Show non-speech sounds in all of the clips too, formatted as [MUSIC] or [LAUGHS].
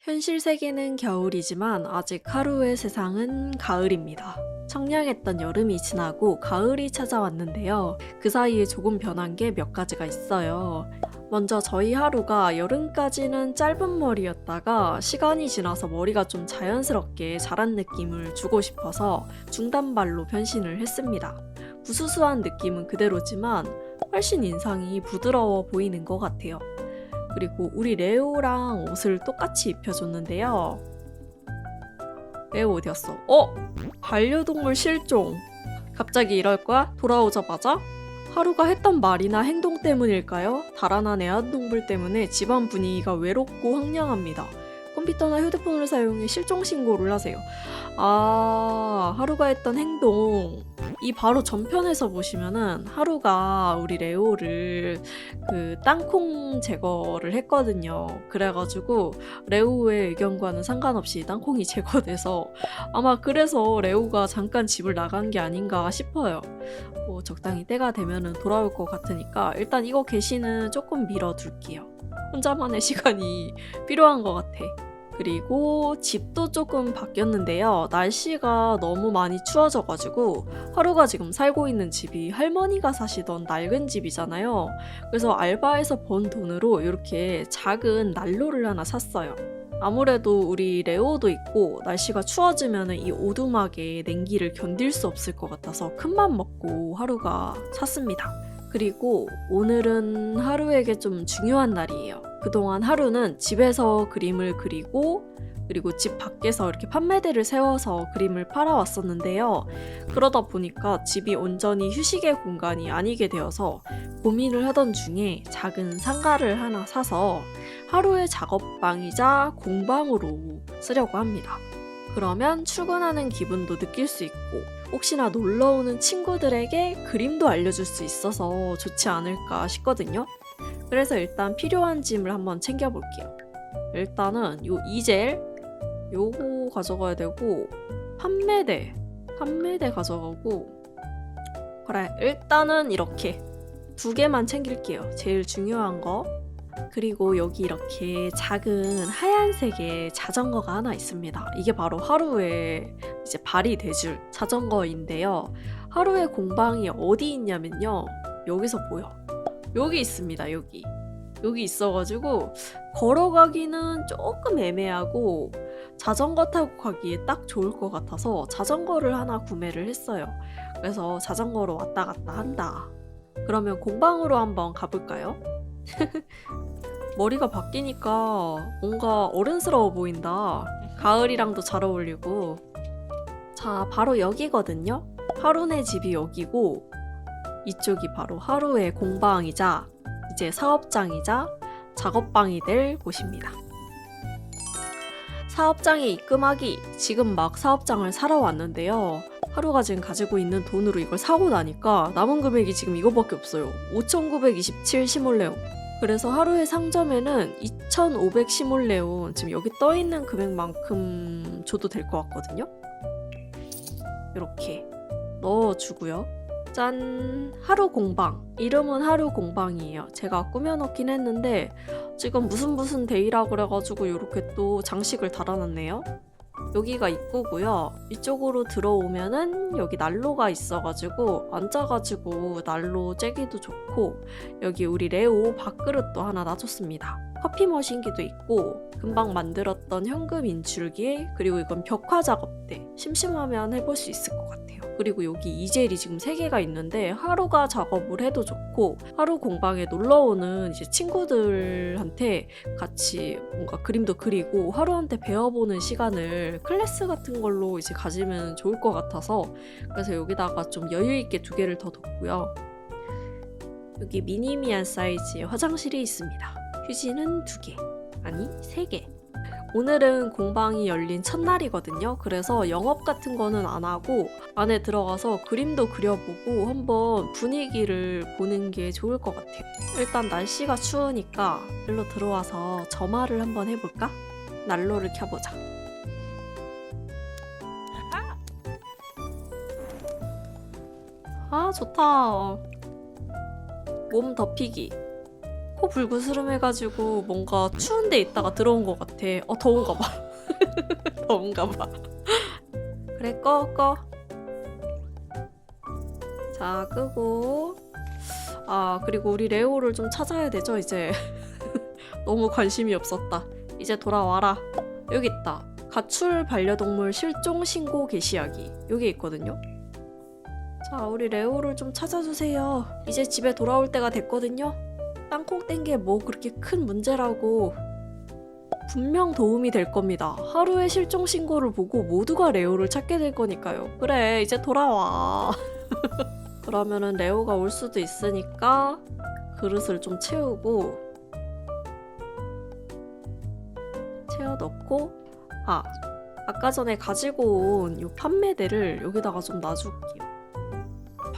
현실 세계는 겨울이지만 아직 하루의 세상은 가을입니다. 청량했던 여름이 지나고 가을이 찾아왔는데요. 그 사이에 조금 변한 게 몇 가지가 있어요. 먼저 저희 하루가 여름까지는 짧은 머리였다가 시간이 지나서 머리가 좀 자연스럽게 자란 느낌을 주고 싶어서 중단발로 변신을 했습니다. 부수수한 느낌은 그대로지만 훨씬 인상이 부드러워 보이는 것 같아요. 그리고 우리 레오랑 옷을 똑같이 입혀줬는데요. 레오 어디였어? 어? 반려동물 실종. 갑자기 이럴 거야? 돌아오자마자? 하루가 했던 말이나 행동 때문일까요? 달아난 애완동물 때문에 집안 분위기가 외롭고 황량합니다. 컴퓨터나 휴대폰을 사용해 실종 신고를 하세요. 아, 하루가 했던 행동. 이 바로 전편에서 보시면은 하루가 우리 레오를 그 땅콩 제거를 했거든요. 그래가지고 레오의 의견과는 상관없이 땅콩이 [LAUGHS] 제거돼서 아마 그래서 레오가 잠깐 집을 나간 게 아닌가 싶어요. 뭐 적당히 때가 되면은 돌아올 것 같으니까 일단 이거 게시는 조금 밀어둘게요. 혼자만의 [LAUGHS] 시간이 필요한 것 같아. 그리고 집도 조금 바뀌었는데요. 날씨가 너무 많이 추워져가지고 하루가 지금 살고 있는 집이 할머니가 사시던 낡은 집이잖아요. 그래서 알바에서 번 돈으로 이렇게 작은 난로를 하나 샀어요. 아무래도 우리 레오도 있고 날씨가 추워지면 이 오두막에 냉기를 견딜 수 없을 것 같아서 큰맘 먹고 하루가 샀습니다. 그리고 오늘은 하루에게 좀 중요한 날이에요. 그동안 하루는 집에서 그림을 그리고 그리고 집 밖에서 이렇게 판매대를 세워서 그림을 팔아왔었는데요. 그러다 보니까 집이 온전히 휴식의 공간이 아니게 되어서 고민을 하던 중에 작은 상가를 하나 사서 하루의 작업방이자 공방으로 쓰려고 합니다. 그러면 출근하는 기분도 느낄 수 있고 혹시나 놀러 오는 친구들에게 그림도 알려줄 수 있어서 좋지 않을까 싶거든요. 그래서 일단 필요한 짐을 한번 챙겨볼게요. 일단은 요 이젤 요거 가져가야 되고 판매대 판매대 가져가고 그래 일단은 이렇게 두 개만 챙길게요. 제일 중요한 거 그리고 여기 이렇게 작은 하얀색의 자전거가 하나 있습니다. 이게 바로 하루의 이제 발이 돼줄 자전거인데요. 하루의 공방이 어디 있냐면요. 여기서 보여. 여기 있습니다. 여기. 여기 있어가지고 걸어가기는 조금 애매하고 자전거 타고 가기에 딱 좋을 것 같아서 자전거를 하나 구매를 했어요. 그래서 자전거로 왔다 갔다 한다. 그러면 공방으로 한번 가볼까요? [LAUGHS] 머리가 바뀌니까 뭔가 어른스러워 보인다. 가을이랑도 잘 어울리고. 자, 바로 여기거든요. 하루네 집이 여기고, 이쪽이 바로 하루의 공방이자, 이제 사업장이자 작업방이 될 곳입니다. 사업장에 입금하기. 지금 막 사업장을 사러 왔는데요. 하루가 지금 가지고 있는 돈으로 이걸 사고 나니까 남은 금액이 지금 이거밖에 없어요. 5,927 시몰레온. 그래서 하루의 상점에는 2,500 시몰레온 지금 여기 떠 있는 금액만큼 줘도 될 것 같거든요. 이렇게 넣어주고요. 짠 하루 공방 이름은 하루 공방이에요. 제가 꾸며놓긴 했는데 지금 무슨 무슨 데이라 그래가지고 이렇게 또 장식을 달아놨네요. 여기가 입구고요. 이쪽으로 들어오면은 여기 난로가 있어가지고 앉아가지고 난로 쬐기도 좋고 여기 우리 레오 밥그릇도 하나 놔줬습니다. 커피 머신기도 있고 금방 만들었던 현금 인출기 그리고 이건 벽화 작업대 심심하면 해볼 수 있을 것 같아요. 그리고 여기 이젤이 지금 3개가 있는데 하루가 작업을 해도 좋고 하루 공방에 놀러 오는 이제 친구들한테 같이 뭔가 그림도 그리고 하루한테 배워보는 시간을 클래스 같은 걸로 이제 가지면 좋을 것 같아서 그래서 여기다가 좀 여유 있게 두 개를 더 뒀고요. 여기 미니미한 사이즈의 화장실이 있습니다. 휴지는 두 개, 아니 세 개. 오늘은 공방이 열린 첫날이거든요. 그래서 영업 같은 거는 안 하고 안에 들어가서 그림도 그려보고 한번 분위기를 보는 게 좋을 것 같아요. 일단 날씨가 추우니까 일로 들어와서 점화를 한번 해볼까? 난로를 켜보자. 아, 좋다. 몸 덮이기. 코 불구스름해가지고 뭔가 추운데 있다가 들어온 것 같아. 어 더운가 봐. [LAUGHS] 더운가 봐. 그래 꺼 꺼. 자 끄고. 아 그리고 우리 레오를 좀 찾아야 되죠 이제. [LAUGHS] 너무 관심이 없었다. 이제 돌아와라. 여기 있다. 가출 반려동물 실종 신고 게시하기. 여기 있거든요. 자, 우리 레오를 좀 찾아주세요. 이제 집에 돌아올 때가 됐거든요. 땅콩 뗀 게 뭐 그렇게 큰 문제라고. 분명 도움이 될 겁니다. 하루의 실종 신고를 보고 모두가 레오를 찾게 될 거니까요. 그래, 이제 돌아와. [LAUGHS] 그러면은 레오가 올 수도 있으니까 그릇을 좀 채우고 채워 넣고 아 아까 전에 가지고 온 이 판매대를 여기다가 좀 놔줄게요.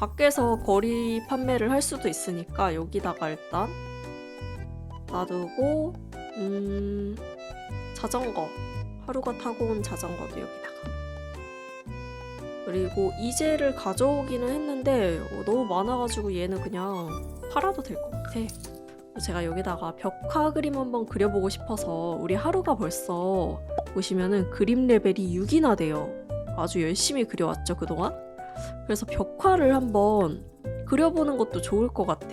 밖에서 거리 판매를 할 수도 있으니까 여기다가 일단 놔두고 음 자전거 하루가 타고 온 자전거도 여기다가 그리고 이제를 가져오기는 했는데 어, 너무 많아가지고 얘는 그냥 팔아도 될 것 같아. 제가 여기다가 벽화 그림 한번 그려보고 싶어서 우리 하루가 벌써 보시면은 그림 레벨이 6이나 돼요. 아주 열심히 그려왔죠 그동안. 그래서 벽화를 한번 그려보는 것도 좋을 것 같아.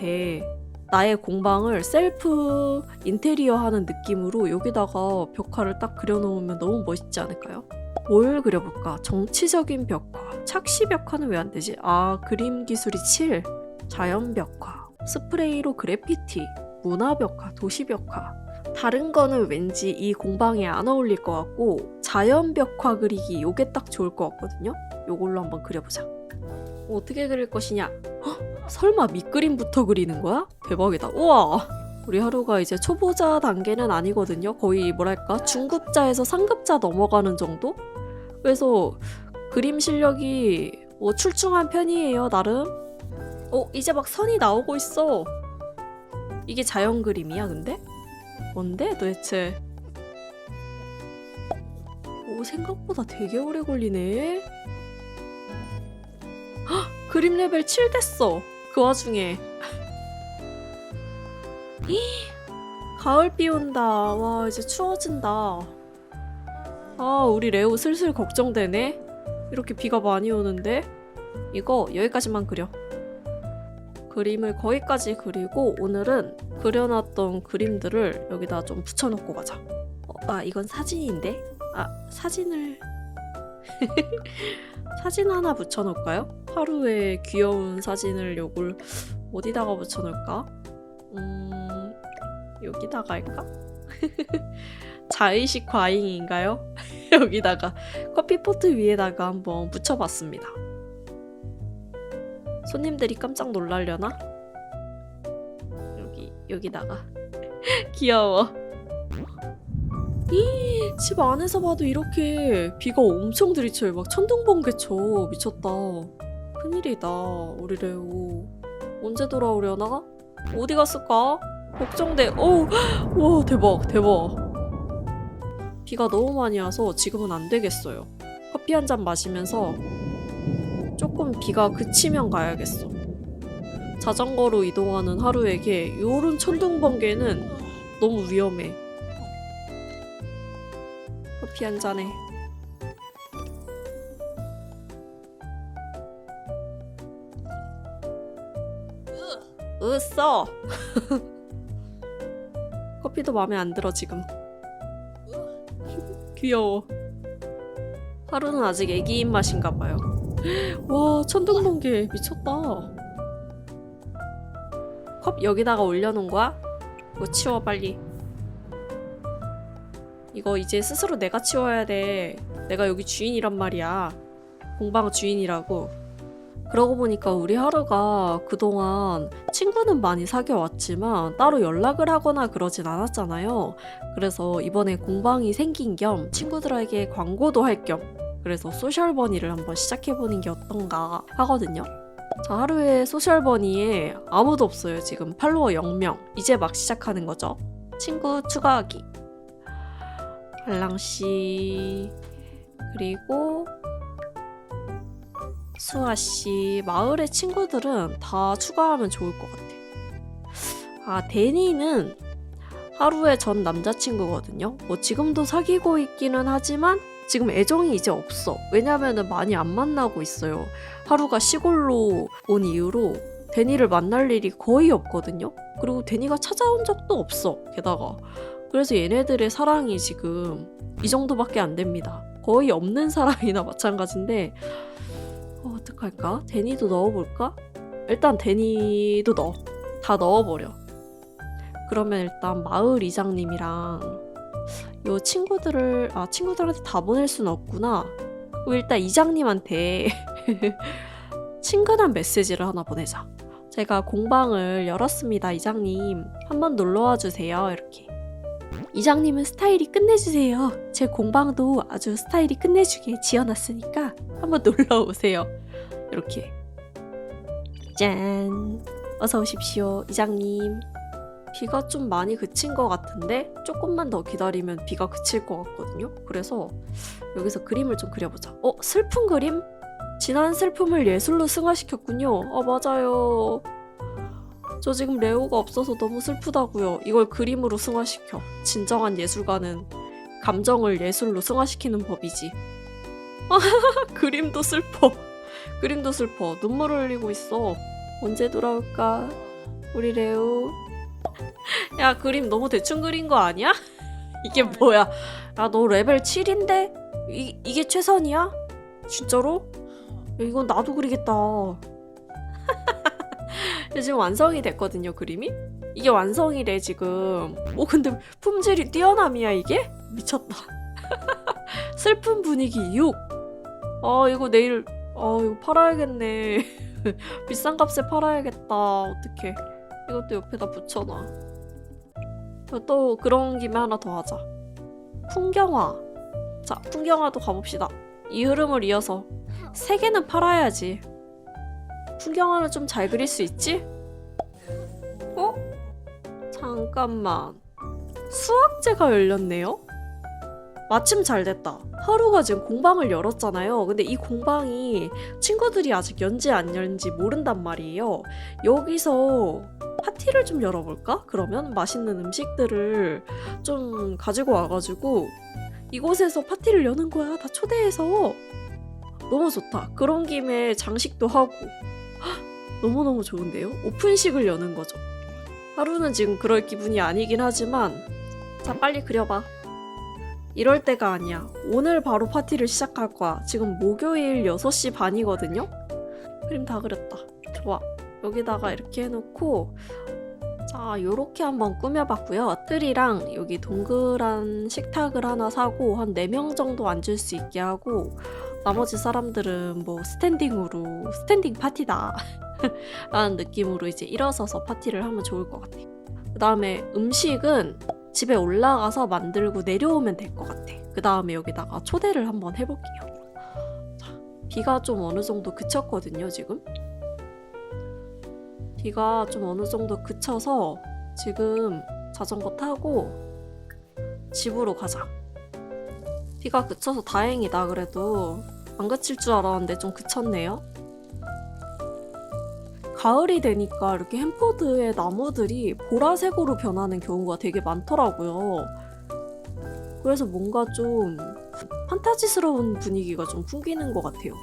나의 공방을 셀프 인테리어 하는 느낌으로 여기다가 벽화를 딱 그려놓으면 너무 멋있지 않을까요? 뭘 그려볼까? 정치적인 벽화. 착시 벽화는 왜 안 되지? 아, 그림 기술이 7. 자연 벽화. 스프레이로 그래피티. 문화 벽화, 도시 벽화. 다른 거는 왠지 이 공방에 안 어울릴 것 같고 자연 벽화 그리기 요게 딱 좋을 것 같거든요. 요걸로 한번 그려보자. 어떻게 그릴 것이냐? 헉, 설마 밑그림부터 그리는 거야? 대박이다. 우와! 우리 하루가 이제 초보자 단계는 아니거든요. 거의 뭐랄까 중급자에서 상급자 넘어가는 정도? 그래서 그림 실력이 뭐 출중한 편이에요, 나름. 어, 이제 막 선이 나오고 있어. 이게 자연 그림이야, 근데? 뭔데 도대체? 오, 생각보다 되게 오래 걸리네. 헉, 그림 레벨 7 됐어. 그 와중에. 이 가을 비 온다. 와, 이제 추워진다. 아, 우리 레오 슬슬 걱정되네. 이렇게 비가 많이 오는데. 이거 여기까지만 그려. 그림을 거기까지 그리고 오늘은 그려놨던 그림들을 여기다 좀 붙여놓고 가자. 어, 아 이건 사진인데? 아 사진을 [LAUGHS] 사진 하나 붙여놓을까요? 하루의 귀여운 사진을 요걸 어디다가 붙여놓을까? 음 여기다가 할까? [LAUGHS] 자의식 과잉인가요? [LAUGHS] 여기다가 커피포트 위에다가 한번 붙여봤습니다. 손님들이 깜짝 놀라려나? 여기 여기다가 귀여워. 이, 집 안에서 봐도 이렇게 비가 엄청 들이쳐요. 막 천둥번개 쳐. 미쳤다. 큰일이다. 우리 레오. 언제 돌아오려나? 어디 갔을까? 걱정돼. 어우, [GASPS] 와 대박 대박. 비가 너무 많이 와서 지금은 안 되겠어요. 커피 한 잔 마시면서 조금 비가 그치면 가야겠어. 자전거로 이동하는 하루에게 요런 천둥번개는 너무 위험해. 커피 한 잔에. 으써. 커피도 마음에 안 들어 지금. [LAUGHS] 귀여워. 하루는 아직 애기 입맛인가 봐요. [GASPS] 와 천둥번개 미쳤다 컵 여기다가 올려놓은 거야? 이거 치워 빨리 이거 이제 스스로 내가 치워야 돼 내가 여기 주인이란 말이야 공방 주인이라고 그러고 보니까 우리 하루가 그동안 친구는 많이 사귀어 왔지만 따로 연락을 하거나 그러진 않았잖아요 그래서 이번에 공방이 생긴 겸 친구들에게 광고도 할 겸 그래서 소셜 버니를 한번 시작해보는 게 어떤가 하거든요. 자, 하루에 소셜 버니에 아무도 없어요. 지금 팔로워 0명. 이제 막 시작하는 거죠. 친구 추가하기. 발랑씨. 그리고 수아씨. 마을의 친구들은 다 추가하면 좋을 것 같아. 아, 데니는 하루의 전 남자친구거든요. 뭐 지금도 사귀고 있기는 하지만 지금 애정이 이제 없어. 왜냐면은 많이 안 만나고 있어요. 하루가 시골로 온 이후로 데니를 만날 일이 거의 없거든요. 그리고 데니가 찾아온 적도 없어. 게다가. 그래서 얘네들의 사랑이 지금 이 정도밖에 안 됩니다. 거의 없는 사랑이나 [LAUGHS] 마찬가지인데 어, 어떡할까? 데니도 넣어볼까? 일단 데니도 넣어. 다 넣어버려. 그러면 일단 마을 이장님이랑 요 친구들을 아 친구들한테 다 보낼 수는 없구나. 일단 이장님한테 [LAUGHS] 친근한 메시지를 하나 보내자. 제가 공방을 열었습니다, 이장님. 한번 놀러와 주세요. 이렇게. 이장님은 스타일이 끝내주세요. 제 공방도 아주 스타일이 끝내주게 지어놨으니까 한번 놀러 오세요. 이렇게. 짠. 어서 오십시오, 이장님. 비가 좀 많이 그친 것 같은데 조금만 더 기다리면 비가 그칠 것 같거든요. 그래서 여기서 그림을 좀 그려보자. 어, 슬픈 그림? 지난 슬픔을 예술로 승화시켰군요. 어, 맞아요. 저 지금 레오가 없어서 너무 슬프다고요. 이걸 그림으로 승화시켜. 진정한 예술가는 감정을 예술로 승화시키는 법이지. [LAUGHS] 그림도 슬퍼. 그림도 슬퍼. 눈물을 흘리고 있어. 언제 돌아올까? 우리 레오. [LAUGHS] 야, 그림 너무 대충 그린 거 아니야? [LAUGHS] 이게 뭐야? 야, 너 레벨 7인데? 이, 이게 최선이야? 진짜로? 야, 이건 나도 그리겠다. 지금 완성이 됐거든요, 그림이? 이게 완성이래, 지금. 오, 근데 품질이 뛰어남이야, 이게? 미쳤다. [LAUGHS] 슬픈 분위기 6. 아, 이거 내일, 아, 이거 팔아야겠네. [LAUGHS] 비싼 값에 팔아야겠다. 어떡해. 이것도 옆에다 붙여놔. 또 그런 김에 하나 더 하자. 풍경화. 자, 풍경화도 가봅시다. 이 흐름을 이어서 세 개는 팔아야지. 풍경화는 좀잘 그릴 수 있지? 어? 잠깐만. 수학제가 열렸네요? 마침 잘 됐다. 하루가 지금 공방을 열었잖아요. 근데 이 공방이 친구들이 아직 연지 안 연지 모른단 말이에요. 여기서 파티를 좀 열어볼까? 그러면 맛있는 음식들을 좀 가지고 와가지고 이곳에서 파티를 여는 거야. 다 초대해서. 너무 좋다. 그런 김에 장식도 하고. 헉, 너무너무 좋은데요? 오픈식을 여는 거죠. 하루는 지금 그럴 기분이 아니긴 하지만 자 빨리 그려봐. 이럴 때가 아니야. 오늘 바로 파티를 시작할 거야. 지금 목요일 6시 반이거든요? 그림 다 그렸다. 좋아. 여기다가 이렇게 해놓고 자 요렇게 한번 꾸며봤고요. 틀이랑 여기 동그란 식탁을 하나 사고 한 4명 정도 앉을 수 있게 하고 나머지 사람들은 뭐 스탠딩으로 스탠딩 파티다 [LAUGHS] 라는 느낌으로 이제 일어서서 파티를 하면 좋을 것 같아요. 그 다음에 음식은 집에 올라가서 만들고 내려오면 될 것 같아. 그 다음에 여기다가 초대를 한번 해볼게요. 자, 비가 좀 어느 정도 그쳤거든요, 지금. 비가 좀 어느 정도 그쳐서 지금 자전거 타고 집으로 가자. 비가 그쳐서 다행이다, 그래도. 안 그칠 줄 알았는데 좀 그쳤네요. 가을이 되니까 이렇게 햄포드의 나무들이 보라색으로 변하는 경우가 되게 많더라고요. 그래서 뭔가 좀 판타지스러운 분위기가 좀 풍기는 것 같아요.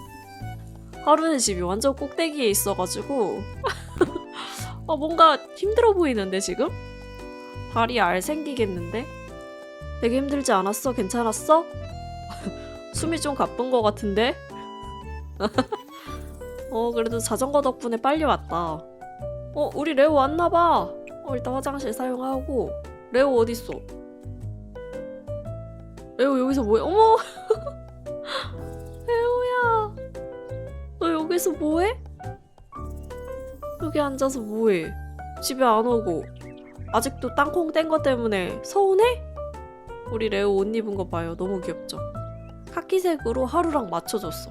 하루는 집이 완전 꼭대기에 있어가지고 [LAUGHS] 어, 뭔가 힘들어 보이는데 지금? 다리 알 생기겠는데? 되게 힘들지 않았어? 괜찮았어? 숨이 좀 가쁜 것 같은데? [LAUGHS] 어 그래도 자전거 덕분에 빨리 왔다. 어 우리 레오 왔나봐. 어 일단 화장실 사용하고 레오 어딨어? 레오 여기서 뭐해? 어머 [LAUGHS] 레오야 너 여기서 뭐해? 여기 앉아서 뭐해? 집에 안 오고 아직도 땅콩 뗀 거 때문에 서운해? 우리 레오 옷 입은 거 봐요 너무 귀엽죠? 카키색으로 하루랑 맞춰줬어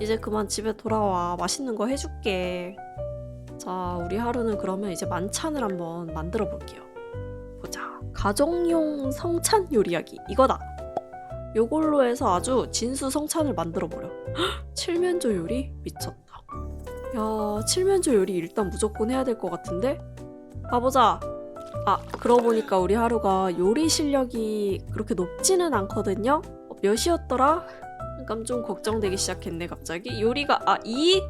이제 그만 집에 돌아와. 맛있는 거 해줄게. 자, 우리 하루는 그러면 이제 만찬을 한번 만들어 볼게요. 보자. 가정용 성찬 요리하기. 이거다. 요걸로 해서 아주 진수 성찬을 만들어 버려. 칠면조 요리? 미쳤다. 야, 칠면조 요리 일단 무조건 해야 될 것 같은데? 가보자. 아, 그러고 보니까 우리 하루가 요리 실력이 그렇게 높지는 않거든요? 어, 몇이었더라? 약간 좀 걱정되기 시작했네, 갑자기. 요리가, 아, 2?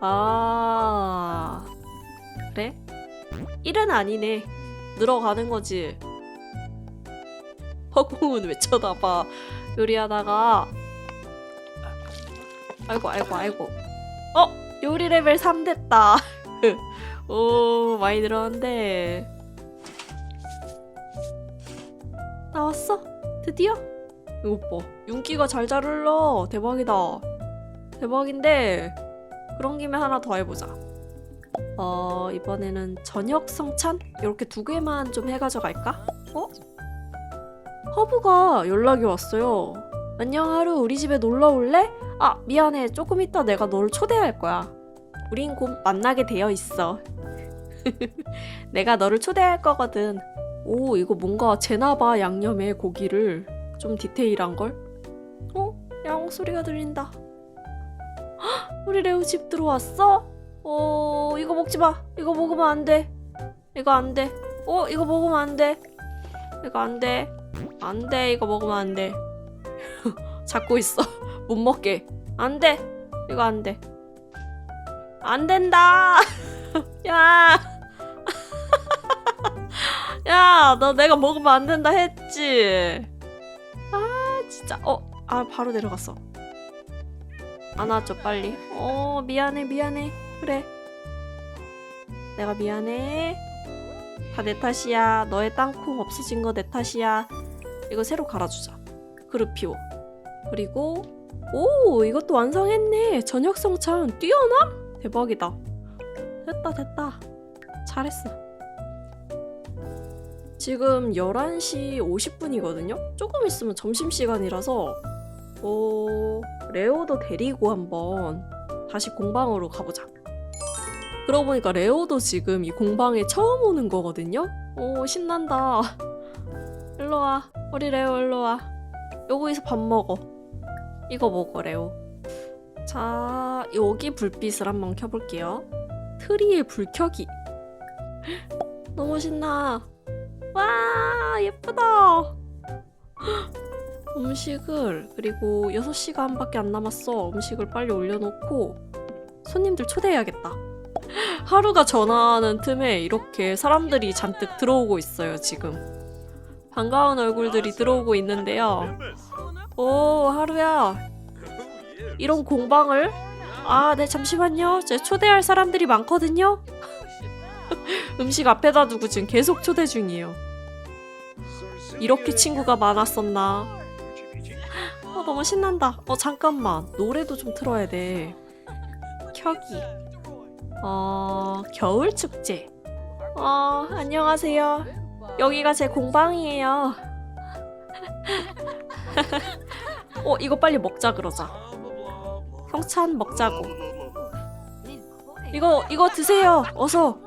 아. 그래? 1은 아니네. 늘어가는 거지. [LAUGHS] 허공은 왜 쳐다봐. 요리하다가. 아이고, 아이고, 아이고. 어! 요리 레벨 3 됐다. [LAUGHS] 오, 많이 늘었는데. 나왔어? 드디어? 이거 봐. 윤기가 잘 잘 흘러. 대박이다. 대박인데, 그런 김에 하나 더 해보자. 어, 이번에는 저녁 성찬? 이렇게 두 개만 좀 해가지고 갈까? 어? 허브가 연락이 왔어요. 안녕 하루 우리 집에 놀러 올래? 아 미안해 조금 이따 내가 너를 초대할 거야. 우린 곧 만나게 되어 있어. [LAUGHS] 내가 너를 초대할 거거든. 오 이거 뭔가 제나봐 양념에 고기를 좀 디테일한 걸. 어? 야옹 소리가 들린다. 헉, 우리 레오 집 들어왔어? 어 이거 먹지 마. 이거 먹으면 안 돼. 이거 안 돼. 어 이거 먹으면 안 돼. 이거 안 돼. 안 돼. 이거 먹으면 안 돼. [LAUGHS] 잡고 있어. [LAUGHS] 못 먹게. 안 돼. 이거 안 돼. 안 된다. [LAUGHS] 야. 야, 너 내가 먹으면 안 된다 했지. 아, 진짜. 어, 아, 바로 내려갔어. 안아줘, 빨리. 어, 미안해, 미안해. 그래. 내가 미안해. 다 내 탓이야. 너의 땅콩 없어진 거 내 탓이야. 이거 새로 갈아주자. 그릇 피워. 그리고 오 이것도 완성했네. 저녁 성찬 뛰어남? 대박이다. 됐다 됐다. 잘했어. 지금 11시 50분이거든요. 조금 있으면 점심시간이라서 어, 레오도 데리고 한번 다시 공방으로 가보자. 그러고 보니까 레오도 지금 이 공방에 처음 오는 거거든요. 오 신난다. [LAUGHS] 일로 와. 우리 레오 일로 와. 여기서 밥 먹어. 이거 먹어 레오. 자 여기 불빛을 한번 켜볼게요. 트리의 불켜기. [LAUGHS] 너무 신나. 와 예쁘다. [GASPS] 음식을 그리고 6시간밖에 안 남았어. 음식을 빨리 올려놓고 손님들 초대해야겠다. [GASPS] 하루가 전화하는 틈에 이렇게 사람들이 잔뜩 들어오고 있어요, 지금. 반가운 얼굴들이 들어오고 있는데요. 오, 하루야. 이런 공방을? 아, 네, 잠시만요. 제 초대할 사람들이 많거든요. [LAUGHS] [LAUGHS] 음식 앞에다 두고 지금 계속 초대 중이에요. 이렇게 친구가 많았었나? 어, 너무 신난다. 어, 잠깐만. 노래도 좀 틀어야 돼. 켜기. 어, 겨울 축제. 어, 안녕하세요. 여기가 제 공방이에요. [LAUGHS] 어, 이거 빨리 먹자 그러자. 성찬 먹자고. 이거 이거 드세요. 어서.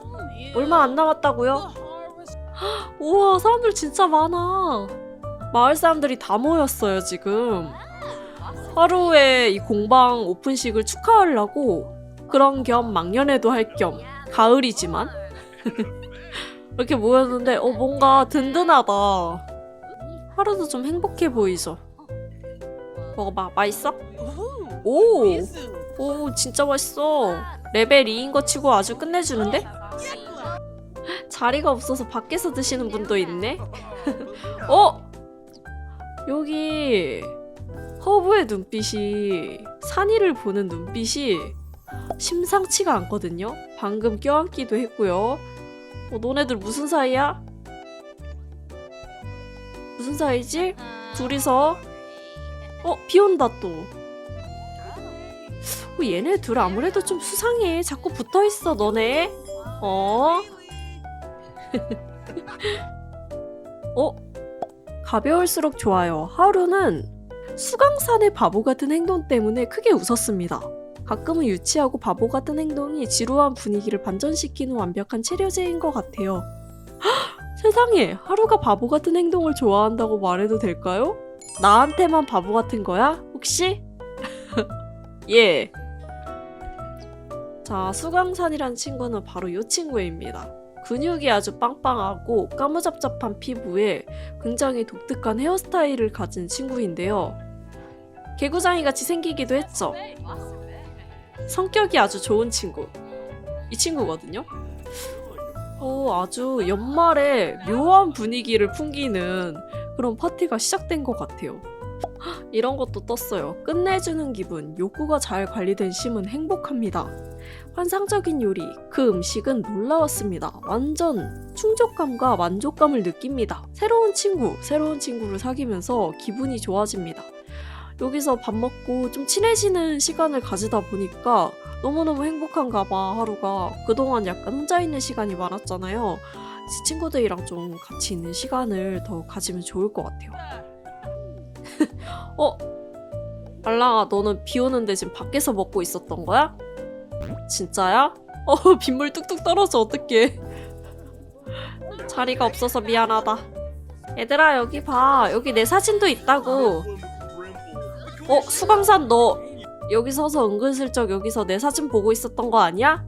얼마 안 남았다고요? [GASPS] 우와, 사람들 진짜 많아. 마을 사람들이 다 모였어요, 지금. 하루에 이 공방 오픈식을 축하하려고 그런 겸 망년회도 할 겸 가을이지만 [LAUGHS] 이렇게 모였는데 어 뭔가 든든하다. 하루도 좀 행복해 보이죠. 먹어봐, 맛있어? 오, 오 진짜 맛있어. 레벨 2인 거 치고 아주 끝내주는데? 자리가 없어서 밖에서 드시는 분도 있네. [LAUGHS] 어? 여기 허브의 눈빛이 산이를 보는 눈빛이 심상치가 않거든요. 방금 껴안기도 했고요. 어, 너네들 무슨 사이야? 무슨 사이지? 둘이서 어, 비 온다 또. 어, 얘네 둘 아무래도 좀 수상해. 자꾸 붙어 있어, 너네. 어? [LAUGHS] 어? 가벼울수록 좋아요. 하루는 수강산의 바보 같은 행동 때문에 크게 웃었습니다. 가끔은 유치하고 바보 같은 행동이 지루한 분위기를 반전시키는 완벽한 체려제인 것 같아요. 헉! [GASPS] 세상에, 하루가 바보 같은 행동을 좋아한다고 말해도 될까요? 나한테만 바보 같은 거야? 혹시? [LAUGHS] 예. 자, 수강산이란 친구는 바로 이 친구입니다. 근육이 아주 빵빵하고 까무잡잡한 피부에 굉장히 독특한 헤어스타일을 가진 친구인데요. 개구장이 같이 생기기도 했죠. 성격이 아주 좋은 친구. 이 친구거든요. 어, 아주 연말에 묘한 분위기를 풍기는 그런 파티가 시작된 것 같아요. 헉, 이런 것도 떴어요. 끝내주는 기분, 욕구가 잘 관리된 심은 행복합니다. 환상적인 요리, 그 음식은 놀라웠습니다. 완전 충족감과 만족감을 느낍니다. 새로운 친구, 새로운 친구를 사귀면서 기분이 좋아집니다. 여기서 밥 먹고 좀 친해지는 시간을 가지다 보니까 너무너무 행복한가 봐, 하루가. 그동안 약간 혼자 있는 시간이 많았잖아요. 친구들이랑 좀 같이 있는 시간을 더 가지면 좋을 것 같아요. [LAUGHS] 어? 알랑아, 너는 비 오는데 지금 밖에서 먹고 있었던 거야? 진짜야? 어, [LAUGHS] 빗물 뚝뚝 떨어져, 어떡해. [LAUGHS] 자리가 없어서 미안하다. 얘들아, 여기 봐. 여기 내 사진도 있다고. 어, 수강산 너 여기 서서 은근슬쩍 여기서 내 사진 보고 있었던 거 아니야?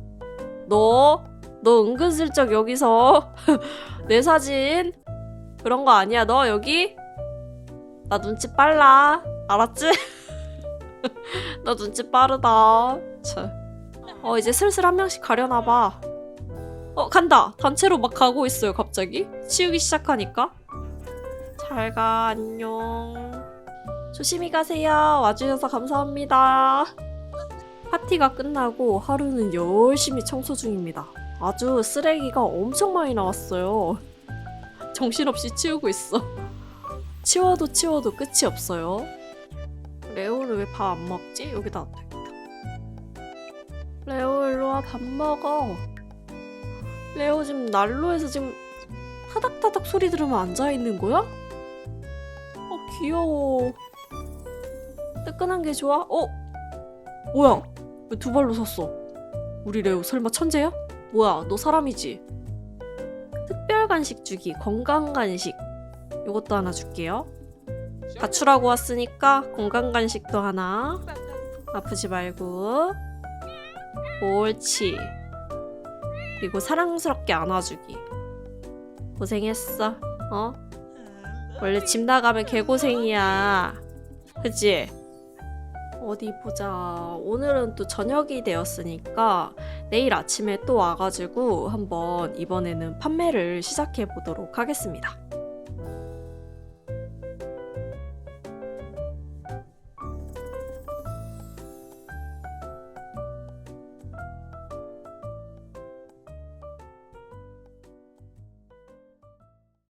너, 너 은근슬쩍 여기서 내 사진 그런 거 아니야? 너 여기? 나 눈치 빨라. 알았지? [LAUGHS] 너 눈치 빠르다. 참. 어, 이제 슬슬 한 명씩 가려나 봐. 어, 간다. 단체로 막 가고 있어요, 갑자기. 치우기 시작하니까. 잘 가, 안녕. 조심히 가세요. 와주셔서 감사합니다. 파티가 끝나고 하루는 열심히 청소 중입니다. 아주 쓰레기가 엄청 많이 나왔어요. 정신없이 치우고 있어. 치워도 치워도 끝이 없어요. 레오는 왜 밥 안 먹지? 여기다 놔둬야겠다. 레오 일로 와 밥 먹어. 레오 지금 난로에서 지금 타닥타닥 소리 들으면 앉아 있는 거야? 어 귀여워. 뜨끈한 게 좋아? 어? 뭐야? 왜 두 발로 섰어? 우리 레오 설마 천재야? 뭐야? 너 사람이지? 특별 간식 주기, 건강 간식. 요것도 하나 줄게요. 가출하고 왔으니까 건강 간식도 하나. 아프지 말고. 옳지. 그리고 사랑스럽게 안아주기. 고생했어. 어? 원래 집 나가면 개고생이야. 그치? 어디 보자. 오늘은 또 저녁이 되었으니까 내일 아침에 또 와가지고 한번 이번에는 판매를 시작해 보도록 하겠습니다.